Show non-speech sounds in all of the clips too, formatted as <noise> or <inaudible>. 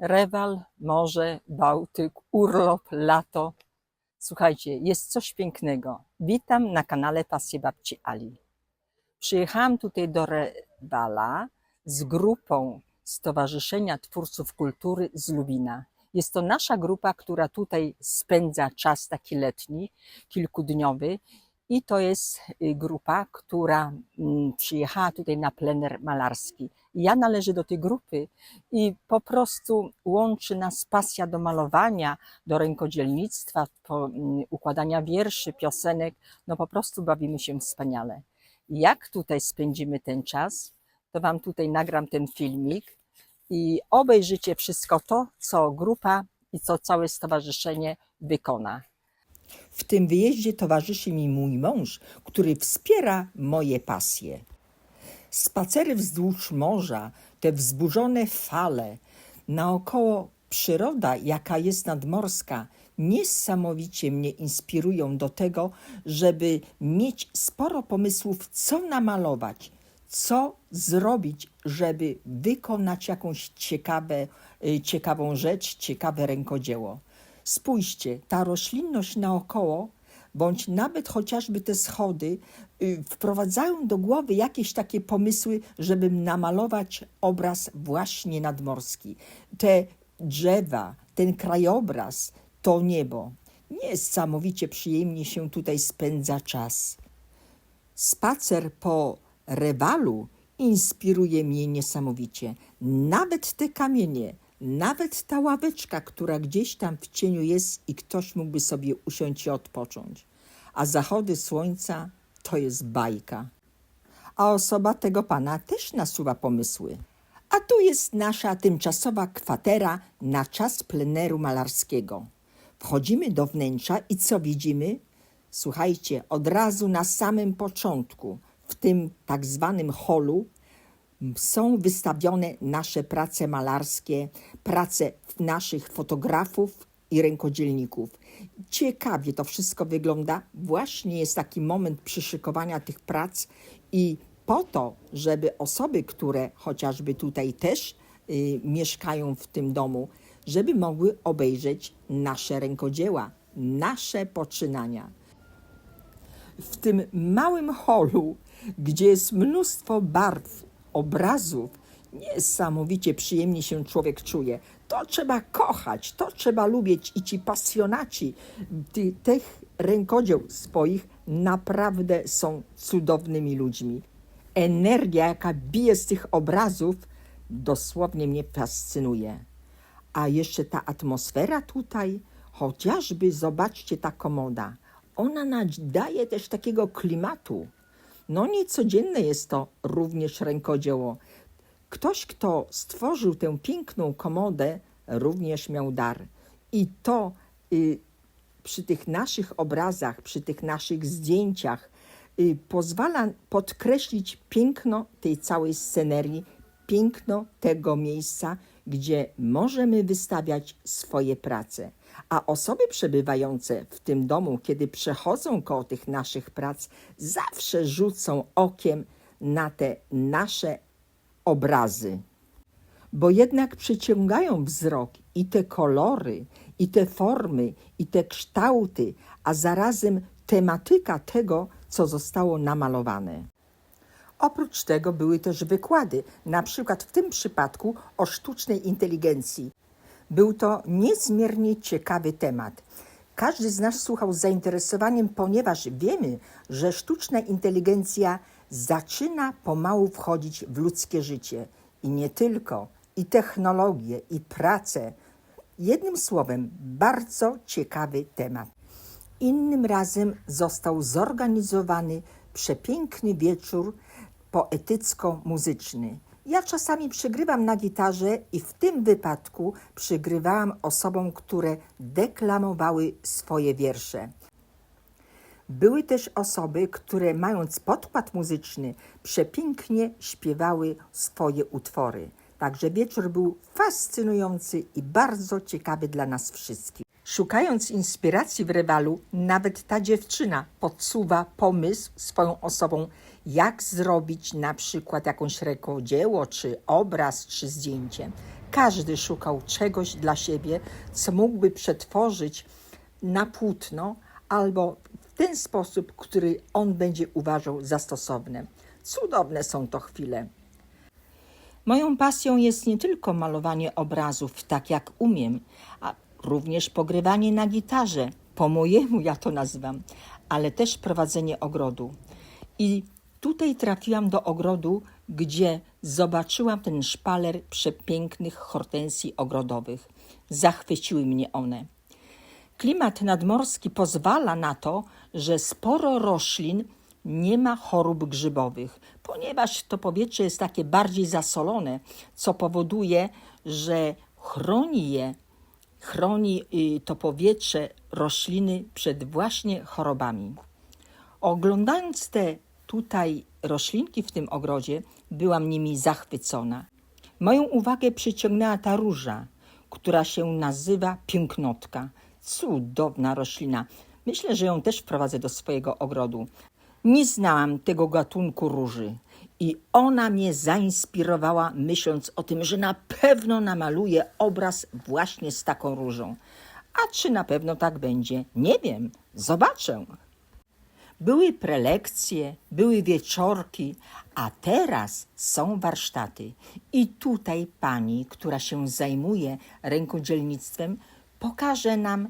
Rewal, morze, Bałtyk, urlop, lato. Słuchajcie, jest coś pięknego. Witam na kanale Pasje Babci Ali. Przyjechałam tutaj do Rewala z grupą Stowarzyszenia Twórców Kultury z Lubina. Jest to nasza grupa, która tutaj spędza czas taki letni, kilkudniowy. I to jest y, grupa, która mm, przyjechała tutaj na plener malarski. Ja należę do tej grupy i po prostu łączy nas pasja do malowania, do rękodzielnictwa, po, mm, układania wierszy, piosenek. No po prostu bawimy się wspaniale. Jak tutaj spędzimy ten czas, to Wam tutaj nagram ten filmik i obejrzycie wszystko to, co grupa i co całe stowarzyszenie wykona. W tym wyjeździe towarzyszy mi mój mąż, który wspiera moje pasje. Spacery wzdłuż morza, te wzburzone fale, naokoło przyroda, jaka jest nadmorska, niesamowicie mnie inspirują do tego, żeby mieć sporo pomysłów, co namalować, co zrobić, żeby wykonać jakąś ciekawe, y, ciekawą rzecz, ciekawe rękodzieło. Spójrzcie, ta roślinność naokoło, bądź nawet chociażby te schody, y, wprowadzają do głowy jakieś takie pomysły, żeby namalować obraz właśnie nadmorski. Te drzewa, ten krajobraz, to niebo. Niesamowicie przyjemnie się tutaj spędza czas. Spacer po rewalu inspiruje mnie niesamowicie. Nawet te kamienie, nawet ta ławeczka, która gdzieś tam w cieniu jest i ktoś mógłby sobie usiąść i odpocząć. A zachody słońca to jest bajka. A osoba tego pana też nasuwa pomysły. A tu jest nasza tymczasowa kwatera na czas pleneru malarskiego. Wchodzimy do wnętrza i co widzimy? Słuchajcie, od razu na samym początku, w tym tak zwanym holu, są wystawione nasze prace malarskie, prace naszych fotografów i rękodzielników. Ciekawie to wszystko wygląda. Właśnie jest taki moment przyszykowania tych prac i po to, żeby osoby, które chociażby tutaj też y, mieszkają w tym domu, żeby mogły obejrzeć nasze rękodzieła, nasze poczynania w tym małym holu, gdzie jest mnóstwo barw, obrazów, niesamowicie przyjemnie się człowiek czuje. To trzeba kochać, to trzeba lubić i ci pasjonaci ty, tych rękodzieł swoich naprawdę są cudownymi ludźmi. Energia, jaka bije z tych obrazów, dosłownie mnie fascynuje. A jeszcze ta atmosfera tutaj, chociażby zobaczcie ta komoda. Ona nadaje też takiego klimatu. No niecodzienne jest to również rękodzieło. Ktoś, kto stworzył tę piękną komodę, również miał dar. I to y, przy tych naszych obrazach, przy tych naszych zdjęciach y, pozwala podkreślić piękno tej całej scenerii, piękno tego miejsca, gdzie możemy wystawiać swoje prace. A osoby przebywające w tym domu, kiedy przechodzą koło tych naszych prac, zawsze rzucą okiem na te nasze obrazy. Bo jednak przyciągają wzrok i te kolory, i te formy, i te kształty, a zarazem tematyka tego, co zostało namalowane. Oprócz tego były też wykłady, na przykład w tym przypadku o sztucznej inteligencji. Był to niezmiernie ciekawy temat. Każdy z nas słuchał z zainteresowaniem, ponieważ wiemy, że sztuczna inteligencja zaczyna pomału wchodzić w ludzkie życie i nie tylko, i technologię, i pracę. Jednym słowem, bardzo ciekawy temat. Innym razem został zorganizowany przepiękny wieczór poetycko-muzyczny. Ja czasami przygrywam na gitarze i w tym wypadku przygrywałam osobom, które deklamowały swoje wiersze. Były też osoby, które mając podkład muzyczny, przepięknie śpiewały swoje utwory. Także wieczór był fascynujący i bardzo ciekawy dla nas wszystkich. Szukając inspiracji w rywalu, nawet ta dziewczyna podsuwa pomysł swoją osobą, jak zrobić na przykład jakąś rękodzieło, czy obraz, czy zdjęcie. Każdy szukał czegoś dla siebie, co mógłby przetworzyć na płótno albo w ten sposób, który on będzie uważał za stosowny. Cudowne są to chwile. Moją pasją jest nie tylko malowanie obrazów tak jak umiem, również pogrywanie na gitarze, po mojemu ja to nazywam, ale też prowadzenie ogrodu. I tutaj trafiłam do ogrodu, gdzie zobaczyłam ten szpaler przepięknych hortensji ogrodowych. Zachwyciły mnie one. Klimat nadmorski pozwala na to, że sporo roślin nie ma chorób grzybowych, ponieważ to powietrze jest takie bardziej zasolone, co powoduje, że chroni je, chroni y, to powietrze rośliny przed właśnie chorobami. Oglądając te tutaj roślinki w tym ogrodzie, byłam nimi zachwycona. Moją uwagę przyciągnęła ta róża, która się nazywa pięknotka. Cudowna roślina. Myślę, że ją też wprowadzę do swojego ogrodu. Nie znałam tego gatunku róży i ona mnie zainspirowała, myśląc o tym, że na pewno namaluję obraz właśnie z taką różą. A czy na pewno tak będzie? Nie wiem. Zobaczę. Były prelekcje, były wieczorki, a teraz są warsztaty. I tutaj pani, która się zajmuje rękodzielnictwem, pokaże nam,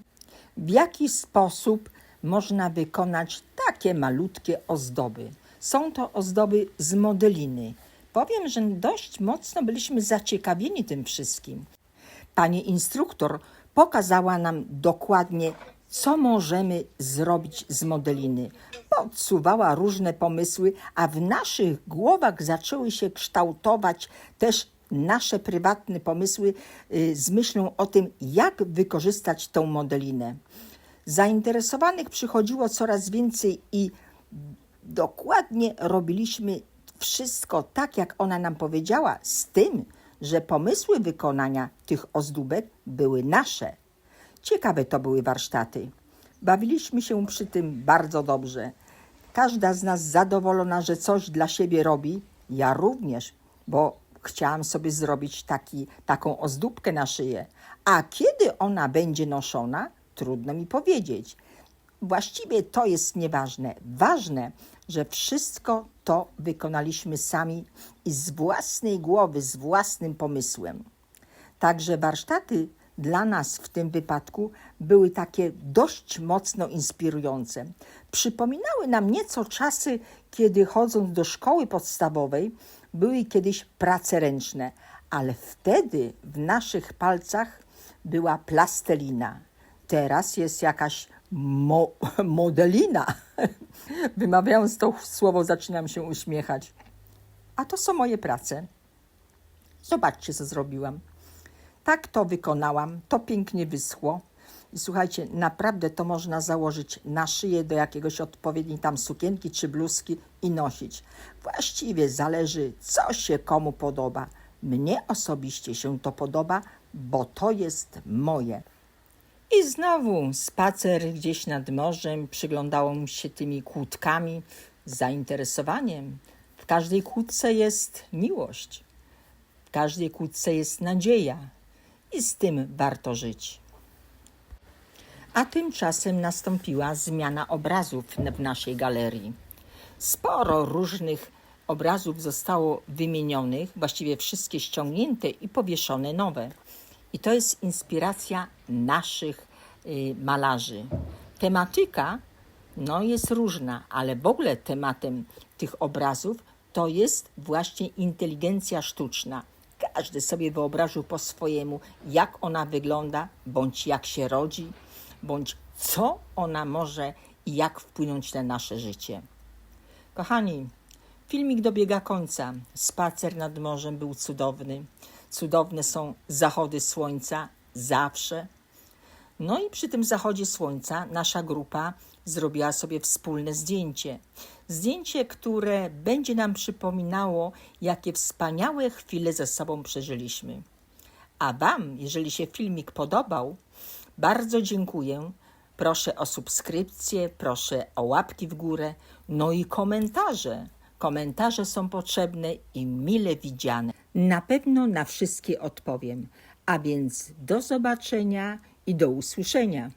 w jaki sposób można wykonać takie malutkie ozdoby. Są to ozdoby z modeliny. Powiem, że dość mocno byliśmy zaciekawieni tym wszystkim. Pani instruktor pokazała nam dokładnie, co możemy zrobić z modeliny. Podsuwała różne pomysły, a w naszych głowach zaczęły się kształtować też nasze prywatne pomysły y, z myślą o tym, jak wykorzystać tą modelinę. Zainteresowanych przychodziło coraz więcej i dokładnie robiliśmy wszystko tak, jak ona nam powiedziała, z tym, że pomysły wykonania tych ozdóbek były nasze. Ciekawe to były warsztaty. Bawiliśmy się przy tym bardzo dobrze. Każda z nas zadowolona, że coś dla siebie robi. Ja również, bo chciałam sobie zrobić taki, taką ozdóbkę na szyję. A kiedy ona będzie noszona, trudno mi powiedzieć. Właściwie to jest nieważne. Ważne, że wszystko to wykonaliśmy sami i z własnej głowy, z własnym pomysłem. Także warsztaty dla nas w tym wypadku były takie dość mocno inspirujące. Przypominały nam nieco czasy, kiedy chodząc do szkoły podstawowej, były kiedyś prace ręczne, ale wtedy w naszych palcach była plastelina. Teraz jest jakaś mo <laughs> modelina. Wymawiając to słowo, zaczynam się uśmiechać. A to są moje prace. Zobaczcie, co zrobiłam. Tak to wykonałam, to pięknie wyschło. I słuchajcie, naprawdę to można założyć na szyję do jakiegoś odpowiedniej tam sukienki czy bluzki i nosić. Właściwie zależy, co się komu podoba. Mnie osobiście się to podoba, bo to jest moje. I znowu spacer gdzieś nad morzem, przyglądałam się tymi kłódkami z zainteresowaniem. W każdej kłódce jest miłość, w każdej kłódce jest nadzieja i z tym warto żyć. A tymczasem nastąpiła zmiana obrazów w naszej galerii. Sporo różnych obrazów zostało wymienionych, właściwie wszystkie ściągnięte i powieszone nowe. I to jest inspiracja naszych y, malarzy. Tematyka no, jest różna, ale w ogóle tematem tych obrazów to jest właśnie inteligencja sztuczna. Każdy sobie wyobraził po swojemu, jak ona wygląda, bądź jak się rodzi, bądź co ona może i jak wpłynąć na nasze życie. Kochani, filmik dobiega końca. Spacer nad morzem był cudowny. Cudowne są zachody słońca zawsze. No i przy tym zachodzie słońca nasza grupa zrobiła sobie wspólne zdjęcie. Zdjęcie, które będzie nam przypominało, jakie wspaniałe chwile ze sobą przeżyliśmy. A Wam, jeżeli się filmik podobał, bardzo dziękuję. Proszę o subskrypcję, proszę o łapki w górę, no i komentarze. Komentarze są potrzebne i mile widziane. Na pewno na wszystkie odpowiem. A więc do zobaczenia i do usłyszenia.